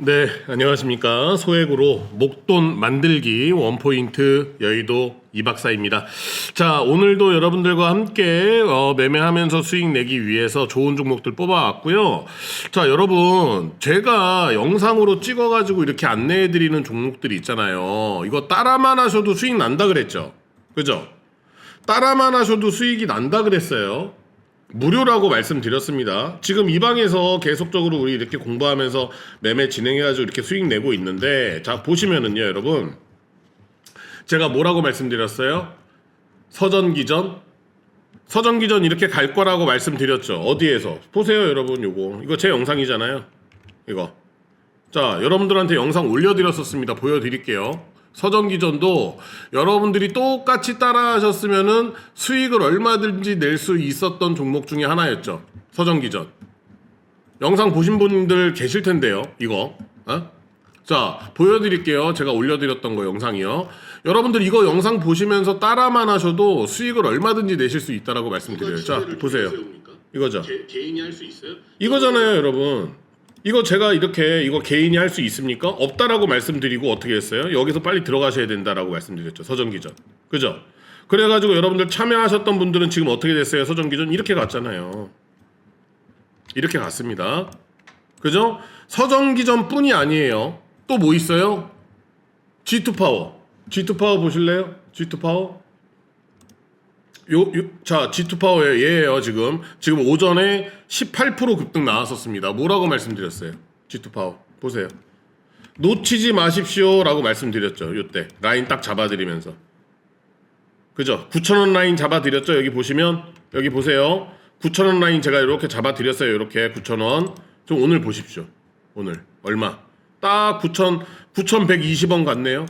네, 안녕하십니까. 소액으로 목돈 만들기 원포인트 여의도 이박사입니다. 자, 오늘도 여러분들과 함께 어, 매매하면서 수익 내기 위해서 좋은 종목들 뽑아왔고요. 자, 여러분, 제가 영상으로 찍어가지고 이렇게 안내해드리는 종목들이 있잖아요. 이거 따라만 하셔도 수익 난다 그랬죠? 그죠? 따라만 하셔도 수익이 난다 그랬어요. 무료라고 말씀드렸습니다. 지금 이 방에서 계속적으로 우리 이렇게 공부하면서 매매 진행해가지고 이렇게 수익 내고 있는데, 자, 보시면은요, 여러분. 제가 뭐라고 말씀드렸어요? 서전기전? 서전기전 이렇게 갈 거라고 말씀드렸죠. 어디에서? 보세요, 여러분, 요거. 이거 제 영상이잖아요. 이거. 자, 여러분들한테 영상 올려드렸었습니다. 보여드릴게요. 서전기전도 여러분들이 똑같이 따라 하셨으면은 수익을 얼마든지 낼 수 있었던 종목 중에 하나였죠. 서전기전. 영상 보신 분들 계실 텐데요. 이거. 어? 자, 보여드릴게요. 제가 올려드렸던 거 영상이요. 여러분들 이거 영상 보시면서 따라만 하셔도 수익을 얼마든지 내실 수 있다라고 말씀드려요. 자, 보세요. 이거죠. 개 인이 할 수 있어요? 이거잖아요, 여러분. 이거 제가 이렇게 이거 개인이 할 수 있습니까? 없다라고 말씀드리고 어떻게 했어요? 여기서 빨리 들어가셔야 된다라고 말씀드렸죠. 서점기전. 그죠? 그래가지고 여러분들 참여하셨던 분들은 지금 어떻게 됐어요? 서점기전 이렇게 갔잖아요. 이렇게 갔습니다. 그죠? 서점기전 뿐이 아니에요. 또 뭐 있어요? G2 파워. G2 파워 보실래요? G2 파워. 요, 요, 자, G2 파워예요. 얘예요, 지금. 지금 오전에 18% 급등 나왔었습니다. 뭐라고 말씀드렸어요? G2 파워. 보세요. 놓치지 마십시오 라고 말씀드렸죠. 요때. 라인 딱 잡아드리면서. 그죠? 9,000원 라인 잡아드렸죠. 여기 보시면. 여기 보세요. 9,000원 라인 제가 이렇게 잡아드렸어요. 이렇게 9,000원. 좀 오늘 보십시오. 오늘. 얼마? 딱 9,000, 9,120원 같네요.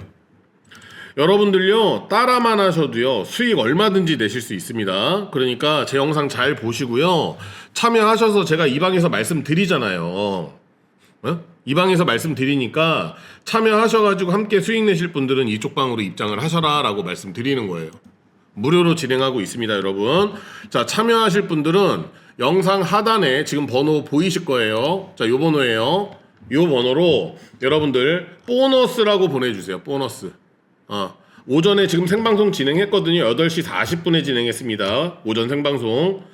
여러분들요 따라만 하셔도요 수익 얼마든지 내실 수 있습니다. 그러니까 제 영상 잘 보시고요. 참여하셔서 제가 이 방에서 말씀드리잖아요. 어? 이 방에서 말씀드리니까 참여하셔가지고 함께 수익 내실 분들은 이쪽 방으로 입장을 하셔라 라고 말씀드리는 거예요. 무료로 진행하고 있습니다 여러분. 자 참여하실 분들은 영상 하단에 지금 번호 보이실 거예요. 자 요 번호예요. 요 번호로 여러분들 보너스라고 보내주세요 보너스 어, 오전에 지금 생방송 진행했거든요. 8시 40분에 진행했습니다. 오전 생방송.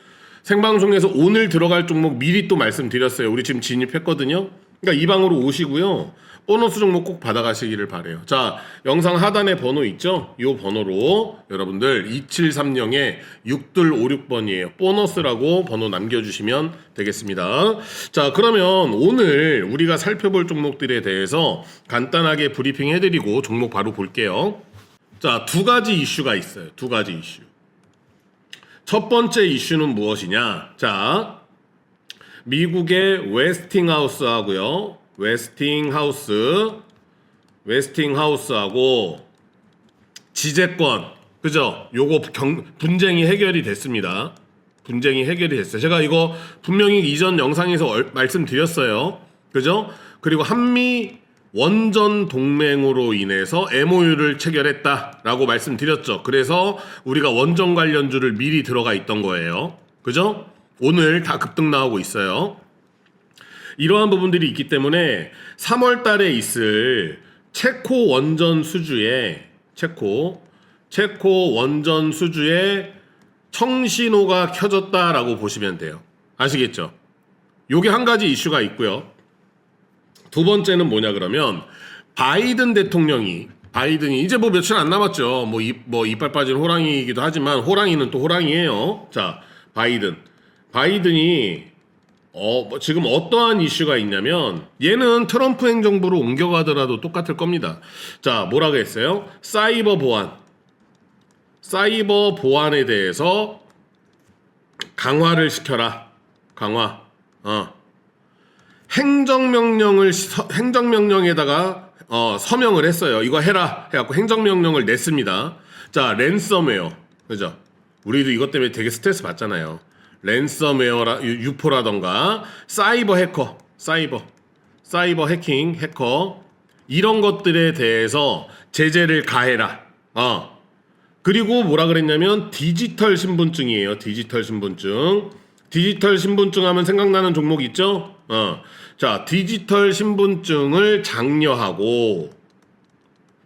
생방송에서 오늘 들어갈 종목 미리 또 말씀드렸어요. 우리 지금 진입했거든요. 그러니까 이 방으로 오시고요. 보너스 종목 꼭 받아가시기를 바래요. 자, 영상 하단에 번호 있죠? 이 번호로 여러분들 2730에 6256번이에요. 보너스라고 번호 남겨주시면 되겠습니다. 자, 그러면 오늘 우리가 살펴볼 종목들에 대해서 간단하게 브리핑 해드리고 종목 바로 볼게요. 자, 두 가지 이슈가 있어요. 두 가지 이슈. 첫 번째 이슈는 무엇이냐? 자, 미국의 웨스팅하우스 하고요. 웨스팅하우스, 웨스팅하우스하고 지재권, 그죠? 요거 경, 분쟁이 해결이 됐습니다. 분쟁이 해결이 됐어요. 제가 이거 분명히 이전 영상에서 얼- 말씀드렸어요. 그죠? 그리고 한미 원전 동맹으로 인해서 MOU를 체결했다라고 말씀드렸죠. 그래서 우리가 원전 관련주를 미리 들어가 있던 거예요. 그죠? 오늘 다 급등 나오고 있어요. 이러한 부분들이 있기 때문에 3월 달에 있을 체코 원전 수주에 체코 체코 원전 수주에 청신호가 켜졌다라고 보시면 돼요. 아시겠죠? 요게 한 가지 이슈가 있고요. 두 번째는 뭐냐 그러면 바이든 대통령이 바이든이 이제 뭐 며칠 안 남았죠. 뭐, 이, 뭐 이빨 빠진 호랑이이기도 하지만 호랑이는 또 호랑이에요. 자, 바이든. 바이든이 어, 뭐 지금 어떠한 이슈가 있냐면 얘는 트럼프 행정부로 옮겨가더라도 똑같을 겁니다. 자, 뭐라고 했어요? 사이버 보안. 사이버 보안에 대해서 강화를 시켜라. 강화. 어. 행정명령을 서- 행정명령에다가 어, 서명을 했어요. 이거 해라 해갖고 행정명령을 냈습니다. 자 랜섬웨어 그죠? 우리도 이것 때문에 되게 스트레스 받잖아요. 랜섬웨어라 유- 유포라던가 사이버 해커 사이버 사이버 해킹 해커 이런 것들에 대해서 제재를 가해라. 어. 그리고 뭐라 그랬냐면 디지털 신분증이에요. 디지털 신분증. 디지털 신분증 하면 생각나는 종목 있죠? 어. 자, 디지털 신분증을 장려하고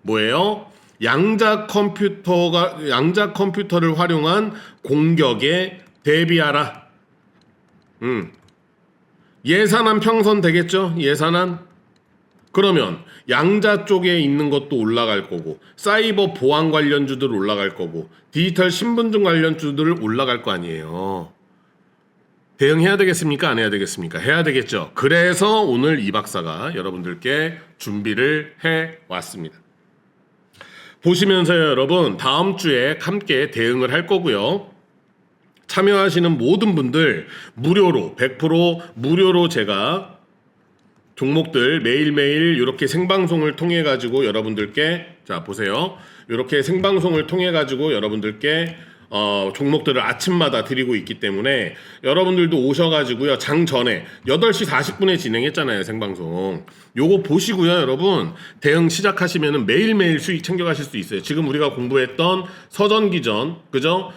뭐예요? 양자 컴퓨터가 양자 컴퓨터를 활용한 공격에 대비하라. 음. 예산안 평선 되겠죠? 예산안. 그러면 양자 쪽에 있는 것도 올라갈 거고 사이버 보안 관련주들 올라갈 거고 디지털 신분증 관련주들 올라갈 거 아니에요. 대응해야 되겠습니까? 안 해야 되겠습니까? 해야 되겠죠. 그래서 오늘 이 박사가 여러분들께 준비를 해 왔습니다. 보시면서요, 여러분, 다음 주에 함께 대응을 할 거고요. 참여하시는 모든 분들 무료로 100% 무료로 제가 종목들 매일매일 이렇게 생방송을 통해 가지고 여러분들께 자 보세요. 이렇게 생방송을 통해 가지고 여러분들께 어, 종목들을 아침마다 드리고 있기 때문에 여러분들도 오셔가지고요. 장 전에 8시 40분에 진행했잖아요 생방송. 요거 보시고요 여러분. 대응 시작하시면은 매일매일 수익 챙겨가실 수 있어요. 지금 우리가 공부했던 서전기전 그죠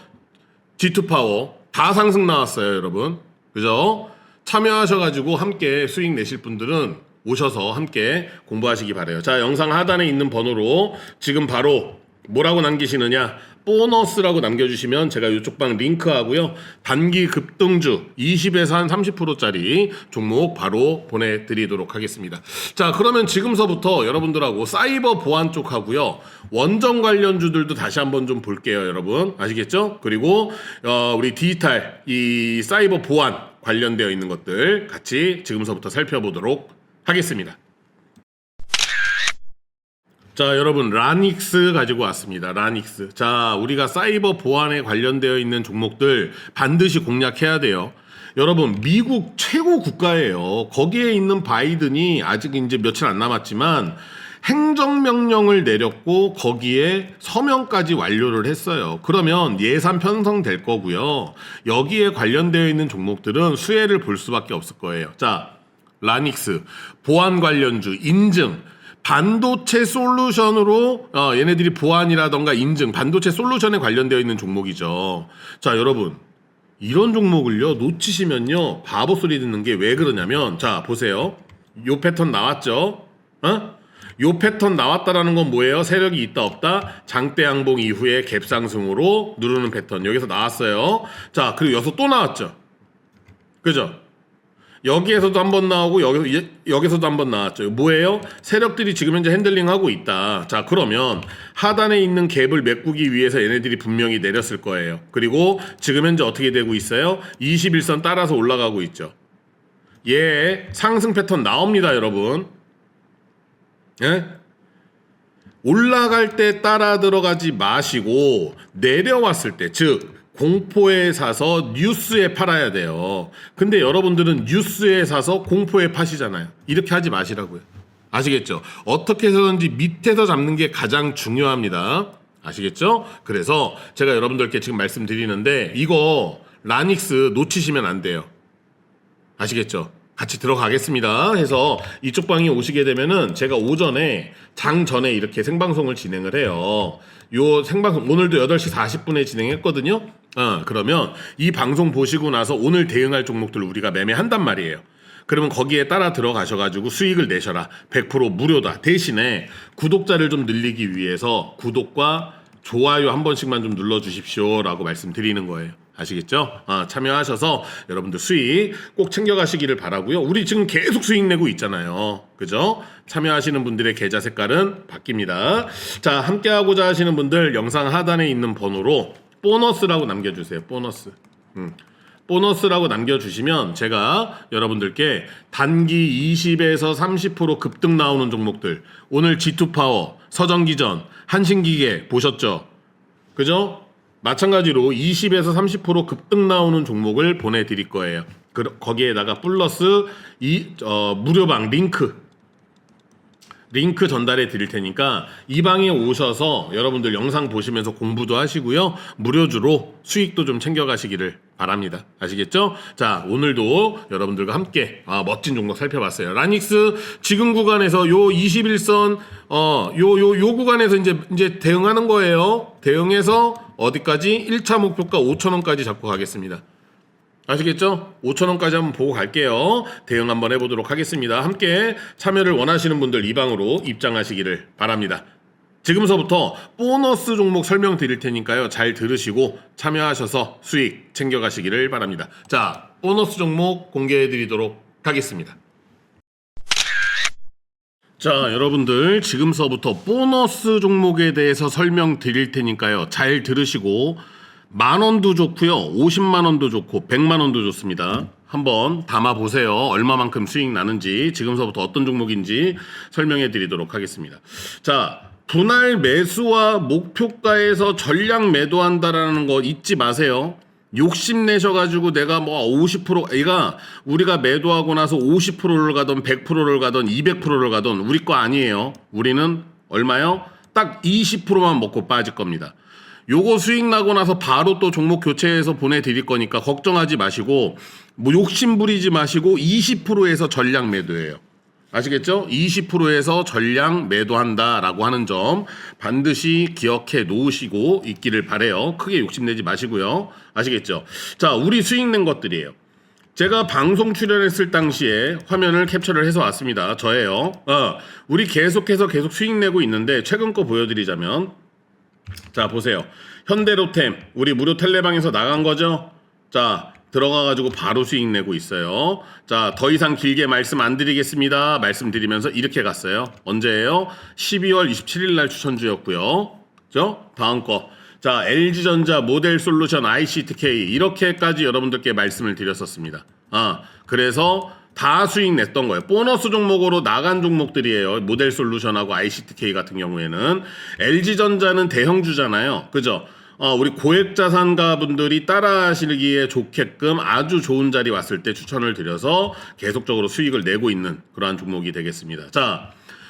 G2 파워 다 상승 나왔어요, 여러분. 그죠? 참여하셔가지고 함께 수익 내실 분들은 오셔서 함께 공부하시기 바래요. 자, 영상 하단에 있는 번호로 지금 바로 뭐라고 남기시느냐? 보너스라고 남겨주시면 제가 이쪽 방 링크하고요. 단기 급등주 20에서 한 30%짜리 종목 바로 보내드리도록 하겠습니다. 자, 그러면 지금서부터 여러분들하고 사이버 보안 쪽 하고요. 원전 관련주들도 다시 한번 좀 볼게요, 여러분. 아시겠죠? 그리고 어, 우리 디지털 이 사이버 보안 관련되어 있는 것들 같이 지금서부터 살펴보도록 하겠습니다. 자, 여러분, 라닉스 가지고 왔습니다. 라닉스. 자, 우리가 사이버 보안에 관련되어 있는 종목들 반드시 공략해야 돼요. 여러분, 미국 최고 국가예요. 거기에 있는 바이든이 아직 이제 며칠 안 남았지만 행정명령을 내렸고 거기에 서명까지 완료를 했어요. 그러면 예산 편성될 거고요. 여기에 관련되어 있는 종목들은 수혜를 볼 수밖에 없을 거예요. 자, 라닉스 보안 관련주 인증 반도체 솔루션으로 어, 얘네들이 보안이라던가 인증 반도체 솔루션에 관련되어 있는 종목이죠. 자 여러분. 이런 종목을요 놓치시면요 바보 소리 듣는 게 왜 그러냐면 자 보세요. 요 패턴 나왔죠? 어? 요 패턴 나왔다라는 건 뭐예요? 세력이 있다 없다? 장대 양봉 이후에 갭 상승으로 누르는 패턴. 여기서 나왔어요. 자 그리고 여기서 또 나왔죠? 그죠 여기에서도 한 번 나오고 여기 예, 여기서도 한 번 나왔죠. 뭐예요? 세력들이 지금 현재 핸들링 하고 있다. 자, 그러면 하단에 있는 갭을 메꾸기 위해서 얘네들이 분명히 내렸을 거예요. 그리고 지금 현재 어떻게 되고 있어요? 21선 따라서 올라가고 있죠. 예, 상승 패턴 나옵니다, 여러분. 예? 올라갈 때 따라 들어가지 마시고 내려왔을 때, 즉 공포에 사서 뉴스에 팔아야 돼요. 근데 여러분들은 뉴스에 사서 공포에 파시잖아요. 이렇게 하지 마시라고요. 아시겠죠? 어떻게 해서든지 밑에서 잡는 게 가장 중요합니다. 아시겠죠? 그래서 제가 여러분들께 지금 말씀드리는데 이거 라닉스 놓치시면 안 돼요. 아시겠죠? 같이 들어가겠습니다. 해서 이쪽 방에 오시게 되면은 제가 오전에 장 전에 이렇게 생방송을 진행을 해요. 요 생방송 오늘도 8시 40분에 진행했거든요. 어, 그러면 이 방송 보시고 나서 오늘 대응할 종목들 우리가 매매한단 말이에요. 그러면 거기에 따라 들어가셔가지고 수익을 내셔라. 100% 무료다. 대신에 구독자를 좀 늘리기 위해서 구독과 좋아요 한 번씩만 좀 눌러주십시오 라고 말씀드리는 거예요. 아시겠죠? 아, 참여하셔서 여러분들 수익 꼭 챙겨가시기를 바라고요. 우리 지금 계속 수익 내고 있잖아요. 그죠? 참여하시는 분들의 계좌 색깔은 바뀝니다. 자, 함께하고자 하시는 분들 영상 하단에 있는 번호로 보너스라고 남겨주세요. 보너스. 음. 보너스라고 남겨주시면 제가 여러분들께 단기 20에서 30% 급등 나오는 종목들 오늘 G2파워, 서정기전, 한신기계 보셨죠? 그죠? 마찬가지로 20에서 30% 급등 나오는 종목을 보내드릴 거예요. 그, 거기에다가 플러스 이 어, 무료방 링크 링크 전달해 드릴 테니까 이 방에 오셔서 여러분들 영상 보시면서 공부도 하시고요. 무료주로 수익도 좀 챙겨가시기를 바랍니다. 아시겠죠? 자, 오늘도 여러분들과 함께 아, 멋진 종목 살펴봤어요. 라닉스 지금 구간에서 요 21선 어, 요 요 요 구간에서 이제 이제 대응하는 거예요. 대응해서 어디까지 1차 목표가 5천 원까지 잡고 가겠습니다. 아시겠죠? 5천원까지 한번 보고 갈게요. 대응 한번 해보도록 하겠습니다. 함께 참여를 원하시는 분들 이 방으로 입장하시기를 바랍니다. 지금서부터 보너스 종목 설명드릴 테니까요. 잘 들으시고 참여하셔서 수익 챙겨가시기를 바랍니다. 자, 보너스 종목 공개해드리도록 하겠습니다. 자, 여러분들 지금서부터 보너스 종목에 대해서 설명드릴 테니까요. 잘 들으시고 만 원도 좋고요. 50만 원도 좋고 100만 원도 좋습니다. 한번 담아 보세요. 얼마만큼 수익 나는지 지금서부터 어떤 종목인지 설명해 드리도록 하겠습니다. 자, 분할 매수와 목표가에서 전량 매도한다라는 거 잊지 마세요. 욕심내셔가지고 내가 뭐 50% 얘가 우리가 매도하고 나서 50%를 가던 100%를 가던 200%를 가던 우리 거 아니에요. 우리는 얼마요? 딱 20%만 먹고 빠질 겁니다. 요거 수익 나고 나서 바로 또 종목 교체해서 보내드릴 거니까 걱정하지 마시고 뭐 욕심 부리지 마시고 20%에서 전량 매도예요. 아시겠죠? 20%에서 전량 매도한다라고 하는 점 반드시 기억해 놓으시고 있기를 바래요. 크게 욕심내지 마시고요. 아시겠죠? 자, 우리 수익 낸 것들이에요. 제가 방송 출연했을 당시에 화면을 캡처를 해서 왔습니다. 저예요. 어, 우리 계속해서 계속 수익 내고 있는데 최근 거 보여드리자면 자 보세요. 현대로템 우리 무료 텔레방에서 나간 거죠. 자 들어가가지고 바로 수익 내고 있어요. 자 더 이상 길게 말씀 안 드리겠습니다. 말씀드리면서 이렇게 갔어요. 언제예요? 12월 27일 날 추천주였고요. 그죠? 다음 거. 자 LG전자 모델 솔루션 ICTK 이렇게까지 여러분들께 말씀을 드렸었습니다. 아 그래서 다 수익 냈던 거예요. 보너스 종목으로 나간 종목들이에요. 모델 솔루션하고 ICTK 같은 경우에는 LG전자는 대형주잖아요. 그죠? 어, 우리 고액 자산가 분들이 따라하시기에 좋게끔 아주 좋은 자리 왔을 때 추천을 드려서 계속적으로 수익을 내고 있는 그러한 종목이 되겠습니다. 자,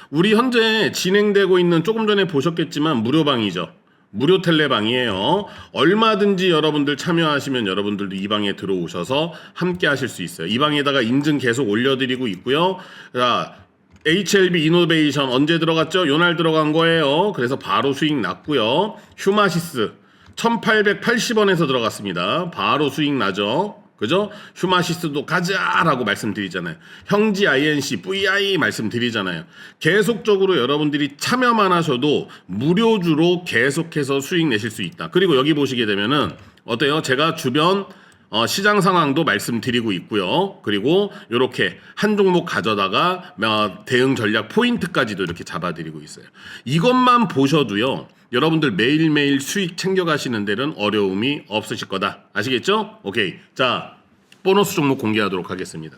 우리 현재 진행되고 있는 조금 전에 보셨겠지만 무료방이죠. 무료 텔레방이에요. 얼마든지 여러분들 참여하시면 여러분들도 이 방에 들어오셔서 함께 하실 수 있어요. 이 방에다가 인증 계속 올려드리고 있고요. 자, HLB 이노베이션 언제 들어갔죠? 요날 들어간 거예요. 그래서 바로 수익 났고요. 휴마시스 1880원에서 들어갔습니다. 바로 수익 나죠. 그죠? 휴마시스도 가자라고 말씀드리잖아요. 형지 INC, VI 말씀드리잖아요. 계속적으로 여러분들이 참여만 하셔도 무료주로 계속해서 수익 내실 수 있다. 그리고 여기 보시게 되면은 어때요? 제가 주변 어, 시장 상황도 말씀드리고 있고요. 그리고 이렇게 한 종목 가져다가 어, 대응 전략 포인트까지도 이렇게 잡아드리고 있어요. 이것만 보셔도요. 여러분들 매일매일 수익 챙겨가시는 데는 어려움이 없으실 거다. 아시겠죠? 오케이. 자, 보너스 종목 공개하도록 하겠습니다.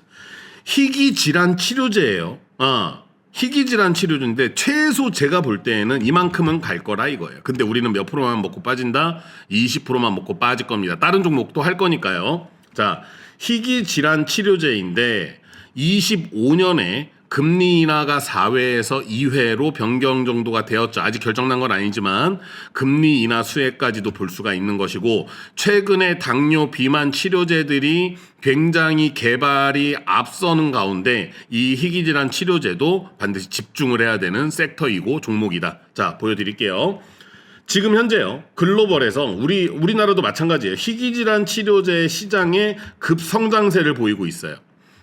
희귀 질환 치료제예요. 아, 희귀 질환 치료제인데 최소 제가 볼 때에는 이만큼은 갈 거라 이거예요. 근데 우리는 몇 프로만 먹고 빠진다? 20%만 먹고 빠질 겁니다. 다른 종목도 할 거니까요. 자, 희귀 질환 치료제인데 25년에 금리 인하가 4회에서 2회로 변경 정도가 되었죠. 아직 결정난 건 아니지만 금리 인하 수혜까지도 볼 수가 있는 것이고 최근에 당뇨 비만 치료제들이 굉장히 개발이 앞서는 가운데 이 희귀 질환 치료제도 반드시 집중을 해야 되는 섹터이고 종목이다. 자, 보여 드릴게요. 지금 현재요 글로벌에서 우리 우리나라도 마찬가지예요 희귀 질환 치료제 시장의 급성장세를 보이고 있어요.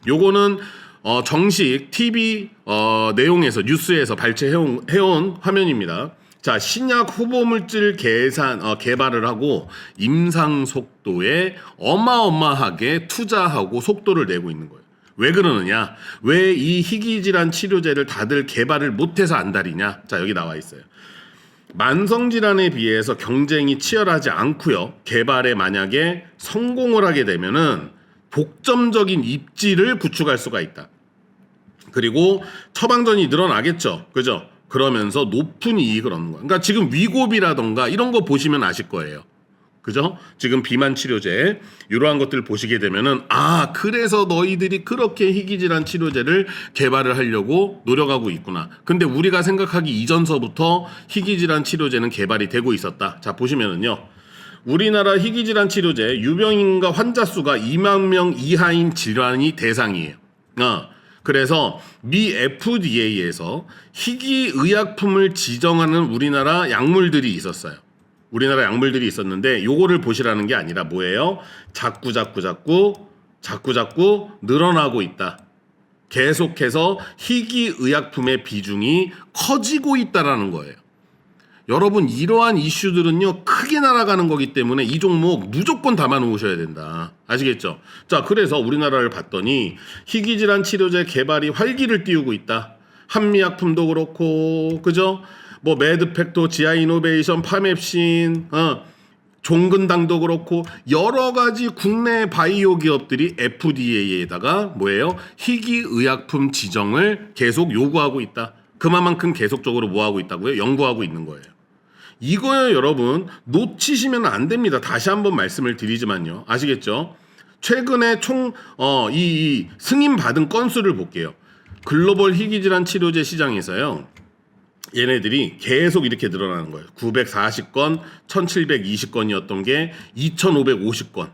요거는 어, 정식 TV 어, 내용에서 뉴스에서 발췌해온 해온 화면입니다. 자 신약 후보 물질 계산 어, 개발을 하고 임상 속도에 어마어마하게 투자하고 속도를 내고 있는 거예요. 왜 그러느냐? 왜 이 희귀 질환 치료제를 다들 개발을 못해서 안달이냐? 자 여기 나와 있어요. 만성 질환에 비해서 경쟁이 치열하지 않고요. 개발에 만약에 성공을 하게 되면은 독점적인 입지를 구축할 수가 있다. 그리고 처방전이 늘어나겠죠. 그죠? 그러면서 높은 이익을 얻는 거야. 그러니까 지금 위고비라던가 이런 거 보시면 아실 거예요. 그죠? 지금 비만 치료제 이러한 것들 보시게 되면은 아 그래서 너희들이 그렇게 희귀질환 치료제를 개발을 하려고 노력하고 있구나. 근데 우리가 생각하기 이전서부터 희귀질환 치료제는 개발이 되고 있었다. 자 보시면은요. 우리나라 희귀질환 치료제 유병인과 환자 수가 2만 명 이하인 질환이 대상이에요. 어. 그래서 미 FDA에서 희귀 의약품을 지정하는 우리나라 약물들이 있었어요. 우리나라 약물들이 있었는데 요거를 보시라는 게 아니라 뭐예요? 자꾸 자꾸 자꾸 자꾸 자꾸 늘어나고 있다. 계속해서 희귀 의약품의 비중이 커지고 있다라는 거예요. 여러분 이러한 이슈들은요 크게 날아가는 거기 때문에 이 종목 무조건 담아 놓으셔야 된다 아시겠죠 자 그래서 우리나라를 봤더니 희귀질환 치료제 개발이 활기를 띄우고 있다 한미약품도 그렇고 그죠 뭐 매드팩도 지아이노베이션 파맵신 어 종근당도 그렇고 여러 가지 국내 바이오 기업들이 FDA에다가 뭐예요? 희귀 의약품 지정을 계속 요구하고 있다. 그만큼 계속적으로 뭐 하고 있다고요? 연구하고 있는 거예요. 이거요, 여러분. 놓치시면 안 됩니다. 다시 한번 말씀을 드리지만요. 아시겠죠? 최근에 총, 어, 이, 이 승인 받은 건수를 볼게요. 글로벌 희귀질환 치료제 시장에서요. 얘네들이 계속 이렇게 늘어나는 거예요. 940건, 1720건이었던 게 2550건.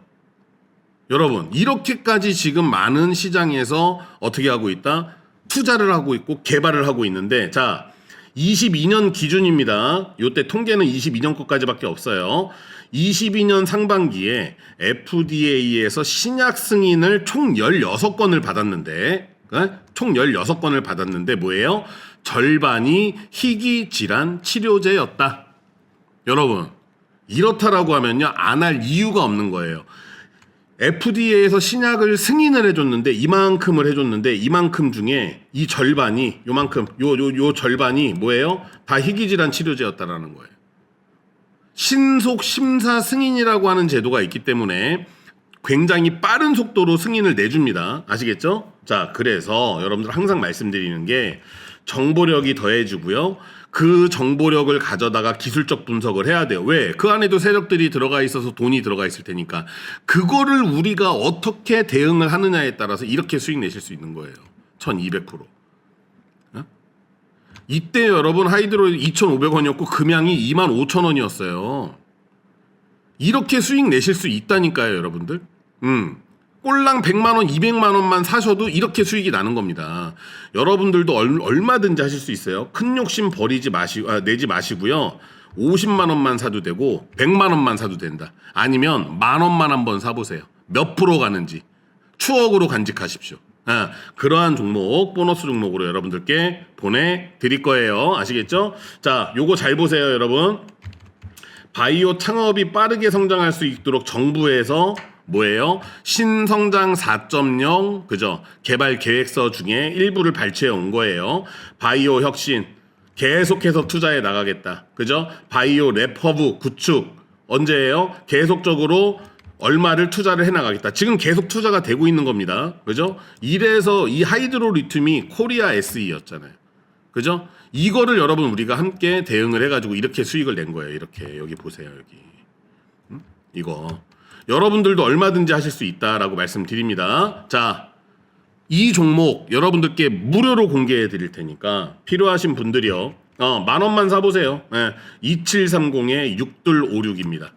여러분, 이렇게까지 지금 많은 시장에서 어떻게 하고 있다? 투자를 하고 있고 개발을 하고 있는데 자, 22년 기준입니다. 요때 통계는 22년 것까지밖에 없어요. 22년 상반기에 FDA에서 신약 승인을 총 16건을 받았는데 어? 총 16건을 받았는데 뭐예요? 절반이 희귀 질환 치료제였다. 여러분, 이렇다라고 하면요. 안 할 이유가 없는 거예요. FDA에서 신약을 승인을 해줬는데 이만큼을 해줬는데 이만큼 중에 이 절반이 요만큼 요 요 요 절반이 뭐예요? 다 희귀질환 치료제였다라는 거예요. 신속 심사 승인이라고 하는 제도가 있기 때문에 굉장히 빠른 속도로 승인을 내줍니다. 아시겠죠? 자, 그래서 여러분들 항상 말씀드리는 게 정보력이 더해지고요. 그 정보력을 가져다가 기술적 분석을 해야 돼요. 왜? 그 안에도 세력들이 들어가 있어서 돈이 들어가 있을 테니까. 그거를 우리가 어떻게 대응을 하느냐에 따라서 이렇게 수익 내실 수 있는 거예요. 1200%. 어? 이때 여러분 하이드로 2,500원이었고 금양이 25,000원이었어요. 이렇게 수익 내실 수 있다니까요, 여러분들. 음. 꼴랑 100만 원, 200만 원만 사셔도 이렇게 수익이 나는 겁니다. 여러분들도 얼, 얼마든지 하실 수 있어요. 큰 욕심 버리지 마시 아, 내지 마시고요. 50만 원만 사도 되고 100만 원만 사도 된다. 아니면 만 원만 한번 사 보세요. 몇 프로 가는지 추억으로 간직하십시오. 아, 그러한 종목 보너스 종목으로 여러분들께 보내 드릴 거예요. 아시겠죠? 자, 요거 잘 보세요, 여러분. 바이오 창업이 빠르게 성장할 수 있도록 정부에서 뭐예요? 신성장 4.0 그죠? 개발 계획서 중에 일부를 발췌해 온 거예요. 바이오 혁신 계속해서 투자해 나가겠다. 그죠? 바이오 랩허브 구축 언제예요? 계속적으로 얼마를 투자를 해 나가겠다. 지금 계속 투자가 되고 있는 겁니다. 그죠? 이래서 이 하이드로 리튬이 코리아 SE였잖아요. 그죠? 이거를 여러분 우리가 함께 대응을 해가지고 이렇게 수익을 낸 거예요. 이렇게 여기 보세요 여기 음? 이거 여러분들도 얼마든지 하실 수 있다라고 말씀드립니다. 자, 이 종목 여러분들께 무료로 공개해 드릴 테니까 필요하신 분들이요. 어, 만 원만 사보세요. 예, 2730에 6256입니다.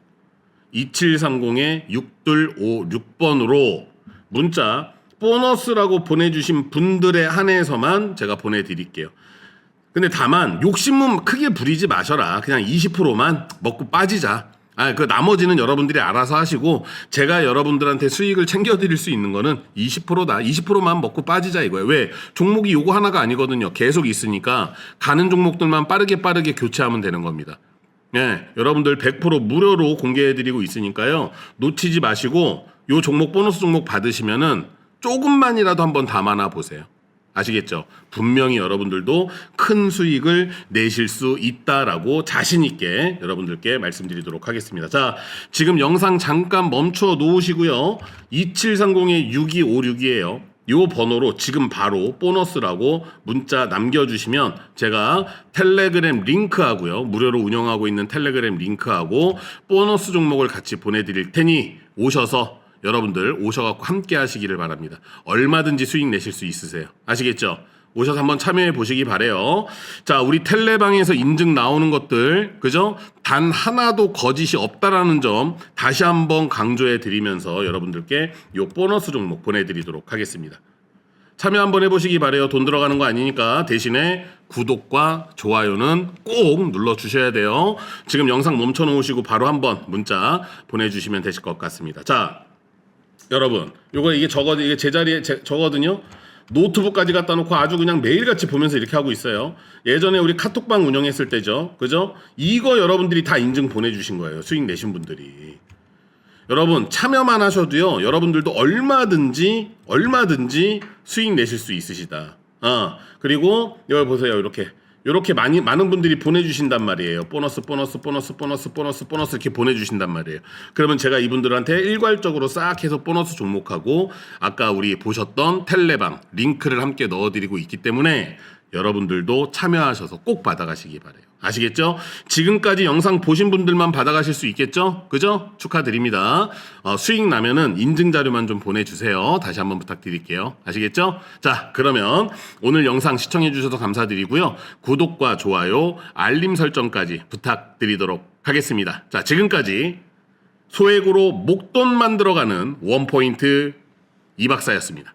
2730에 6256번으로 문자 보너스라고 보내주신 분들에 한해서만 제가 보내드릴게요. 근데 다만 욕심은 크게 부리지 마셔라. 그냥 20%만 먹고 빠지자. 아, 그 나머지는 여러분들이 알아서 하시고 제가 여러분들한테 수익을 챙겨 드릴 수 있는 거는 20%다. 20%만 먹고 빠지자 이거예요. 왜? 종목이 요거 하나가 아니거든요. 계속 있으니까 가는 종목들만 빠르게 빠르게 교체하면 되는 겁니다. 예, 여러분들 100% 무료로 공개해 드리고 있으니까요. 놓치지 마시고 요 종목 보너스 종목 받으시면은 조금만이라도 한번 담아놔 보세요. 아시겠죠? 분명히 여러분들도 큰 수익을 내실 수 있다라고 자신 있게 여러분들께 말씀드리도록 하겠습니다. 자, 지금 영상 잠깐 멈춰 놓으시고요. 2730의 6256이에요. 요 번호로 지금 바로 보너스라고 문자 남겨주시면 제가 텔레그램 링크하고요. 무료로 운영하고 있는 텔레그램 링크하고 보너스 종목을 같이 보내드릴 테니 오셔서 여러분들 오셔갖고 함께 하시기를 바랍니다. 얼마든지 수익 내실 수 있으세요. 아시겠죠? 오셔서 한번 참여해 보시기 바래요. 자, 우리 텔레방에서 인증 나오는 것들, 그죠? 단 하나도 거짓이 없다라는 점 다시 한번 강조해 드리면서 여러분들께 요 보너스 종목 보내 드리도록 하겠습니다. 참여 한번 해 보시기 바래요. 돈 들어가는 거 아니니까 대신에 구독과 좋아요는 꼭 눌러 주셔야 돼요. 지금 영상 멈춰 놓으시고 바로 한번 문자 보내 주시면 되실 것 같습니다. 자, 여러분, 요거 이게 저거 이게 제자리에 제, 저거든요. 노트북까지 갖다 놓고 아주 그냥 매일같이 보면서 이렇게 하고 있어요. 예전에 우리 카톡방 운영했을 때죠. 그죠? 이거 여러분들이 다 인증 보내주신 거예요. 수익 내신 분들이. 여러분 참여만 하셔도요 여러분들도 얼마든지 얼마든지 수익 내실 수 있으시다 어 그리고 여기 보세요 이렇게 이렇게 많이 많은 분들이 보내주신단 말이에요 보너스 보너스 보너스 보너스 보너스 보너스 이렇게 보내주신단 말이에요 그러면 제가 이분들한테 일괄적으로 싹 해서 보너스 종목하고 아까 우리 보셨던 텔레방 링크를 함께 넣어드리고 있기 때문에 여러분들도 참여하셔서 꼭 받아가시기 바래요. 아시겠죠? 지금까지 영상 보신 분들만 받아가실 수 있겠죠? 그죠? 축하드립니다. 어, 수익 나면은 인증 자료만 좀 보내주세요. 다시 한번 부탁드릴게요. 아시겠죠? 자, 그러면 오늘 영상 시청해주셔서 감사드리고요. 구독과 좋아요, 알림 설정까지 부탁드리도록 하겠습니다. 자, 지금까지 소액으로 목돈 만들어가는 원포인트 이박사였습니다.